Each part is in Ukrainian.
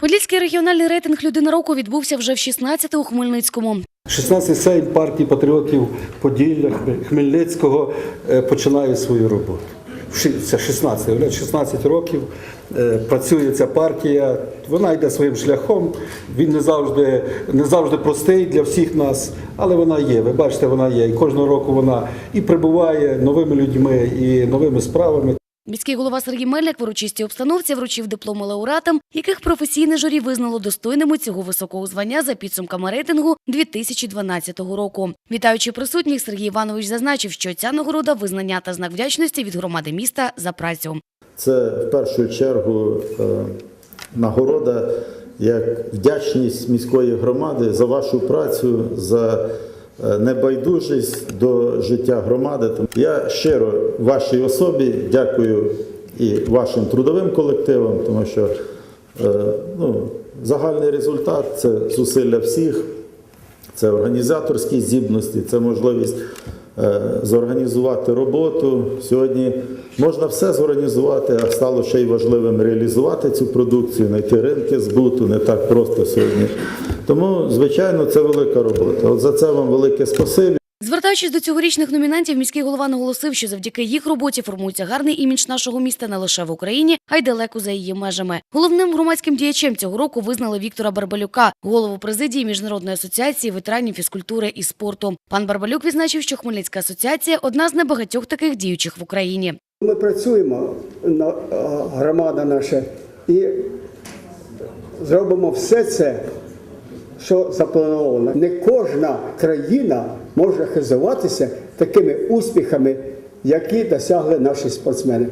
Подільський регіональний рейтинг людина року відбувся вже в 16-те у Хмельницькому. 16 сейм партії патріотів Поділля Хмельницького е, починає свою роботу. Це 16, 16 років е, працює ця партія. Вона йде своїм шляхом. Він не завжди, не завжди простий для всіх нас, але вона є. Ви бачите, вона є. І кожного року вона і прибуває новими людьми, і новими справами. Міський голова Сергій Мельник в урочистій обстановці вручив дипломи лауреатам, яких професійне журі визнало достойними цього високого звання за підсумками рейтингу 2012 року. Вітаючи присутніх, Сергій Іванович зазначив, що ця нагорода визнання та знак вдячності від громади міста за працю. Це в першу чергу е, нагорода як вдячність міської громади за вашу працю, за небайдужість до життя громади. Я щиро вашій особі дякую і вашим трудовим колективам, тому що е, ну, загальний результат це зусилля всіх. Це організаторські здібності, це можливість е, зорганізувати роботу. Сьогодні можна все зорганізувати, а стало ще й важливим реалізувати цю продукцію, знайти ринки збуту не так просто сьогодні. Тому, звичайно, це велика робота. От за це вам велике спасибі. Звертаючись до цьогорічних номінантів, міський голова наголосив, що завдяки їх роботі формується гарний імідж нашого міста не лише в Україні, а й далеко за її межами. Головним громадським діячем цього року визнали Віктора Барбалюка, голову президії міжнародної асоціації ветеранів фізкультури і спорту. Пан Барбалюк відзначив, що Хмельницька асоціація одна з небагатьох таких діючих в Україні. Ми працюємо громада наша і зробимо все це, що заплановано. Не кожна країна може хизуватися такими успіхами, які досягли наші спортсмени.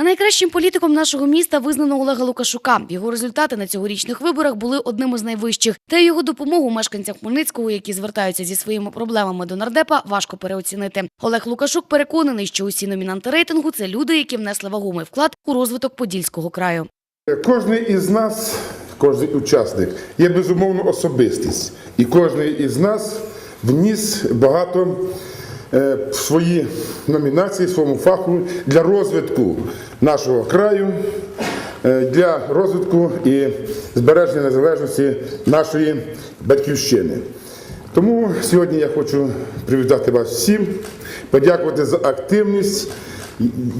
А найкращим політиком нашого міста визнано Олега Лукашука. Його результати на цьогорічних виборах були одними з найвищих. Та його допомогу мешканцям Хмельницького, які звертаються зі своїми проблемами до нардепа, важко переоцінити. Олег Лукашук переконаний, що усі номінанти рейтингу це люди, які внесли вагомий вклад у розвиток Подільського краю. Кожний із нас, кожен учасник, є безумовно особистість. І кожен із нас вніс багато е, в свої номінації, своєму фаху для розвитку нашого краю, е, для розвитку і збереження незалежності нашої батьківщини. Тому сьогодні я хочу привітати вас всім, подякувати за активність.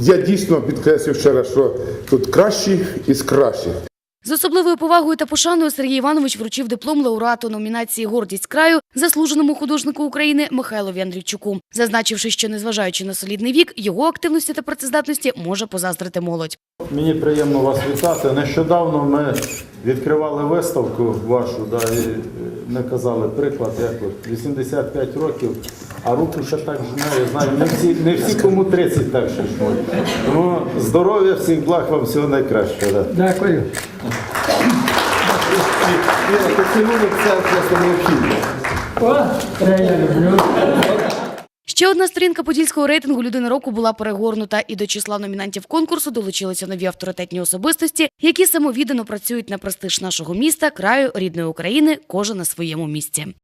Я дійсно підкреслю ще раз, що тут кращі із кращих. З особливою повагою та пошаною Сергій Іванович вручив диплом лауреату номінації Гордість краю заслуженому художнику України Михайлові Андрійчуку, зазначивши, що незважаючи на солідний вік, його активності та працездатності може позаздрити молодь. Мені приємно вас вітати. Нещодавно ми відкривали виставку вашу, да, і е, ми казали приклад, як от 85 років, а руки ще так жме. Я знаю, не всі, не всі кому 30 так ще жмуть. Тому здоров'я, всіх благ вам всього найкращого. Да. Дякую. Поцілунок це просто необхідно. Ще одна сторінка подільського рейтингу людини року була перегорнута, і до числа номінантів конкурсу долучилися нові авторитетні особистості, які самовіддано працюють на престиж нашого міста, краю рідної України, кожен на своєму місці.